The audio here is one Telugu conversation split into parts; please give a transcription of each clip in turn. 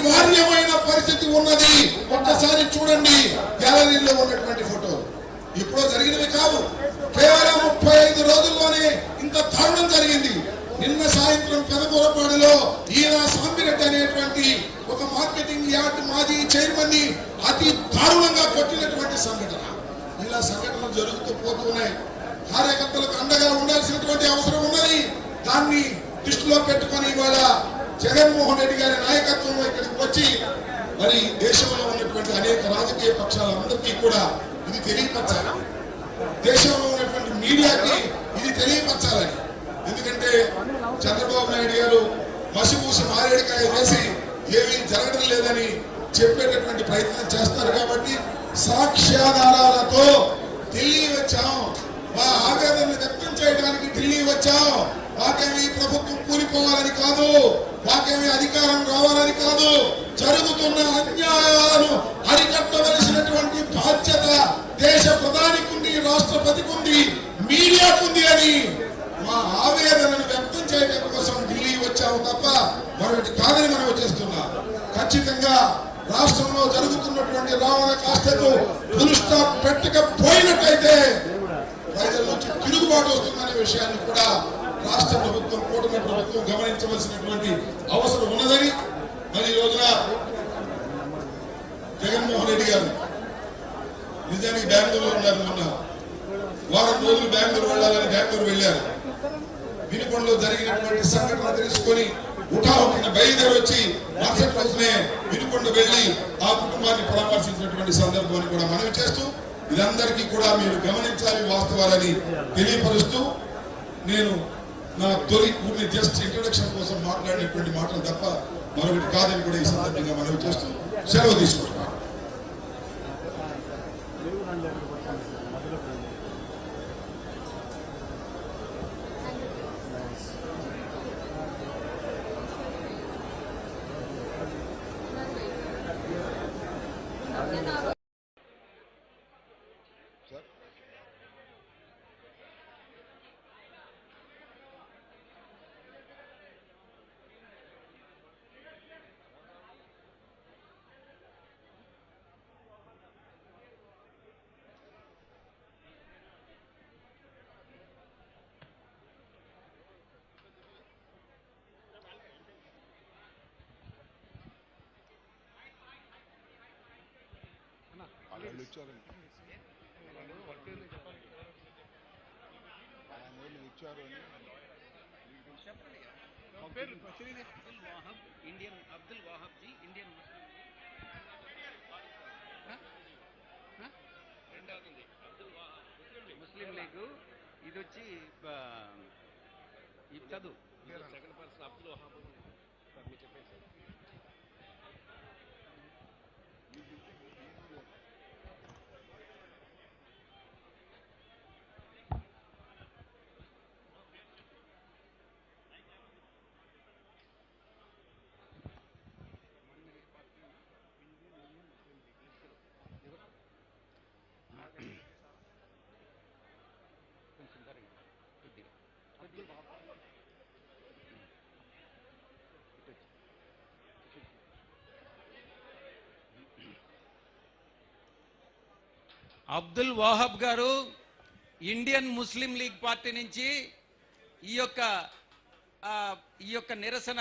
అనివార్యమైన పరిస్థితి ఉన్నది. ఒక్కసారి చూడండి గ్యాలరీలో ఉన్నటువంటి ఫోటో. ఇప్పుడు జరిగినవి కావు. కేవలం ముప్పై ఐదు రోజుల్లోనే ఇంత దారుణం జరిగింది. నిన్న సాయంత్రం పెదకూరపాడులో ఈయన సాంబిరెడ్డి అనేటువంటి ఒక మార్కెటింగ్ యార్డ్ మాజీ చైర్మన్ని అతి దారుణంగా కొట్టినటువంటి సంఘటన. ఇలా సంఘటనలు జరుగుతూ పోతున్నాయి కార్యకర్తలకు అండగా ఉండాల్సినటువంటి అవసరం ఉన్నది. దాన్ని దృష్టిలో పెట్టుకొని ఇవాళ జగన్మోహన్ రెడ్డి గారి నాయకత్వంలో ఇక్కడికి వచ్చి మరి దేశంలో ఉన్నటువంటి అనేక రాజకీయ పక్షాలందరికీ కూడా ఇది తెలియపరచాలి. దేశంలో ఉన్నటువంటి మీడియాకి ఇది తెలియపరచాలని. ఎందుకంటే చంద్రబాబు నాయుడు గారు మసిపూసి మారేడికాయ వేసి ఏమీ జరగడం లేదని చెప్పేటటువంటి ప్రయత్నం చేస్తారు కాబట్టి సాక్ష్యాధారాలతో ఢిల్లీ వచ్చాం. మా ఆవేదనను వ్యక్తం చేయడానికి ఢిల్లీ వచ్చాం. మాకేమి ప్రభుత్వం కూలిపోవాలని కాదు మాకేమి అధికారం రావాలని కాదు జరుగుతున్న అన్యాయాలను అరికట్టవలసినటువంటి బాధ్యత దేశ ప్రధానికి ఉంది రాష్ట్రపతికి ఉంది మీడియాకుంది అని మా ఆవేదనను వ్యక్తం చేయడం కోసం ఢిల్లీ వచ్చాము తప్ప మరొకటి కాదని మనం చేస్తున్నాం. ఖచ్చితంగా రాష్ట్రంలో జరుగుతున్నటువంటి రావణ కాస్తకు ఫుల్ పెట్టకపోయినట్టయితే ప్రజల నుంచి తిరుగుబాటు వస్తుందనే విషయాన్ని కూడా రాష్ట్ర ప్రభుత్వం కూటమి ప్రభుత్వం గమనించవలసినటువంటి అవసరం ఉన్నదని మరి ఈ రోజున జగన్మోహన్ రెడ్డి గారు నిజానికి బెంగళూరులో ఉన్నారు మొన్న. వారం రోజులు బెంగళూరు వెళ్ళాలని బెంగళూరు వెళ్ళారు. వినుకొండలో జరిగినటువంటి సంఘటన తెలుసుకొని ఉఠాహుటిన బయలుదేరి వచ్చి మరుసటి రోజునే వినుకొండ వెళ్ళి ఆ కుటుంబాన్ని పరామర్శించినటువంటి సందర్భాన్ని కూడా మనవి చేస్తూ ఇదందరికీ కూడా మీరు గమనించాలి వాస్తవాలని తెలియపరుస్తూ నేను నా తొలి ఊరిని జస్ట్ ఇంట్రొడక్షన్ కోసం మాట్లాడేటువంటి మాటలు తప్ప మరొకటి కాదని కూడా ఈ సందర్భంగా మనవి చేస్తూ సెలవు తీసుకుంటాం వాళ్ళు ఇచ్చారండి ఆయన వాళ్ళు ఇచ్చారు అని Abdul Wahab Indian Abdul Wahab ji Indian Muslim Abdul Muslim League ఇది వచ్చి చదువు సెకండ్ పర్సన్ అబ్దుల్ వహాబ్ అబ్దుల్ వాహబ్ గారు ఇండియన్ ముస్లిం లీగ్ పార్టీ నుంచి ఈ యొక్క ఈ యొక్క నిరసన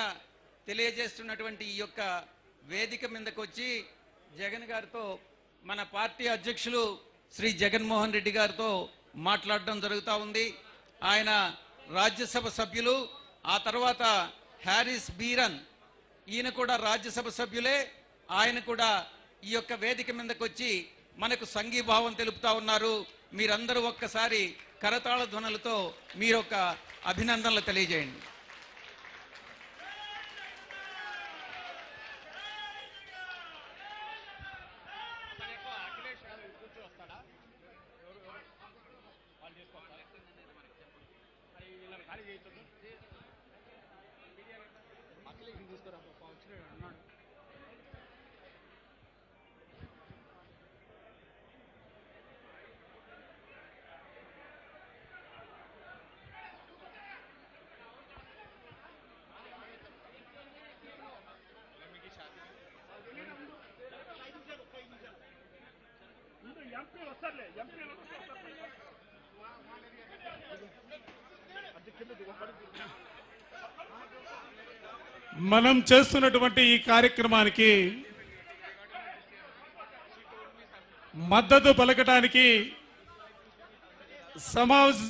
తెలియజేస్తున్నటువంటి ఈ యొక్క వేదిక మీదకు వచ్చి జగన్ గారితో మన పార్టీ అధ్యక్షులు శ్రీ జగన్మోహన్ రెడ్డి గారితో మాట్లాడడం జరుగుతూ ఉంది. ఆయన రాజ్యసభ సభ్యులు ఆ తర్వాత హ్యారిస్ బీరన్ ఈయన కూడా రాజ్యసభ సభ్యులే. ఆయన కూడా ఈ యొక్క వేదిక మీదకు వచ్చి మనకు సంఘీభావం తెలుపుతా ఉన్నారు. మీరందరూ ఒక్కసారి కరతాళ ధ్వనులతో మీరొక అభినందనలు తెలియజేయండి. మనం చేస్తున్నటువంటి ఈ కార్యక్రమానికి మద్దతు పలకటానికి సమాజ్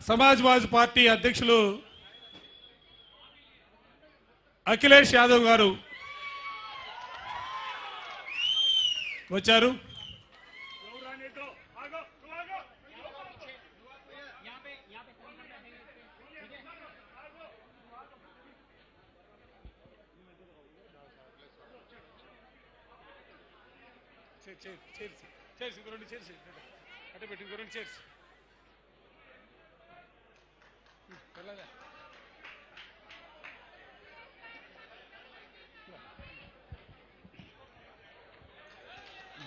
సమాజ్వాదీ పార్టీ అధ్యక్షులు అఖిలేష్ యాదవ్ గారు వచ్చారు.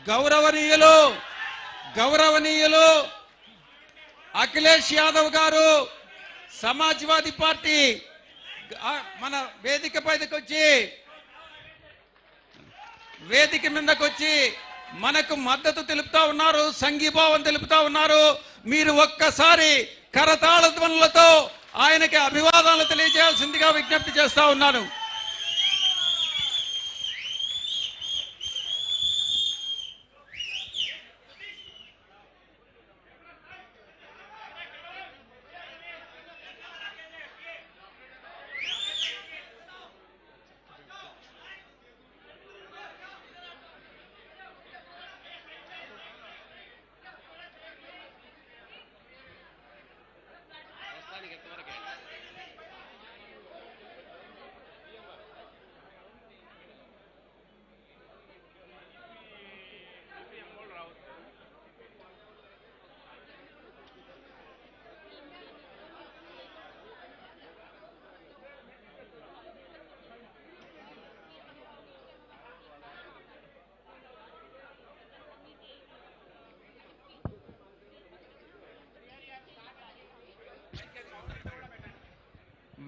గౌరవనీయులు గౌరవనీయులు అఖిలేష్ యాదవ్ గారు సమాజ్వాదీ పార్టీ మన వేదిక పైకి వచ్చి వేదిక మీదకి మనకు మద్దతు తెలుపుతా ఉన్నారు సంఘీభావం తెలుపుతా ఉన్నారు. మీరు ఒక్కసారి కరతాళ ధ్వనులతో ఆయనకి అభివాదాలు తెలియజేయాల్సిందిగా విజ్ఞప్తి చేస్తా ఉన్నాను.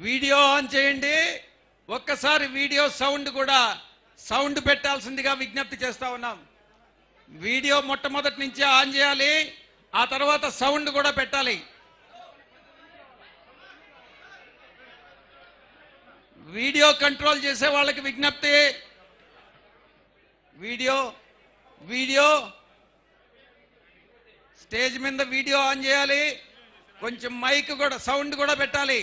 వీడియో ఆన్ చేయండి. ఒక్కసారి వీడియో సౌండ్ కూడా సౌండ్ పెట్టాల్సిందిగా విజ్ఞప్తి చేస్తా ఉన్నాం. వీడియో మొట్టమొదటి నుంచి ఆన్ చేయాలి. ఆ తర్వాత సౌండ్ కూడా పెట్టాలి. వీడియో కంట్రోల్ చేసే వాళ్ళకి విజ్ఞప్తి. Video video. స్టేజ్ మీద వీడియో ఆన్ చేయాలి. కొంచెం మైక్ కూడా సౌండ్ కూడా పెట్టాలి.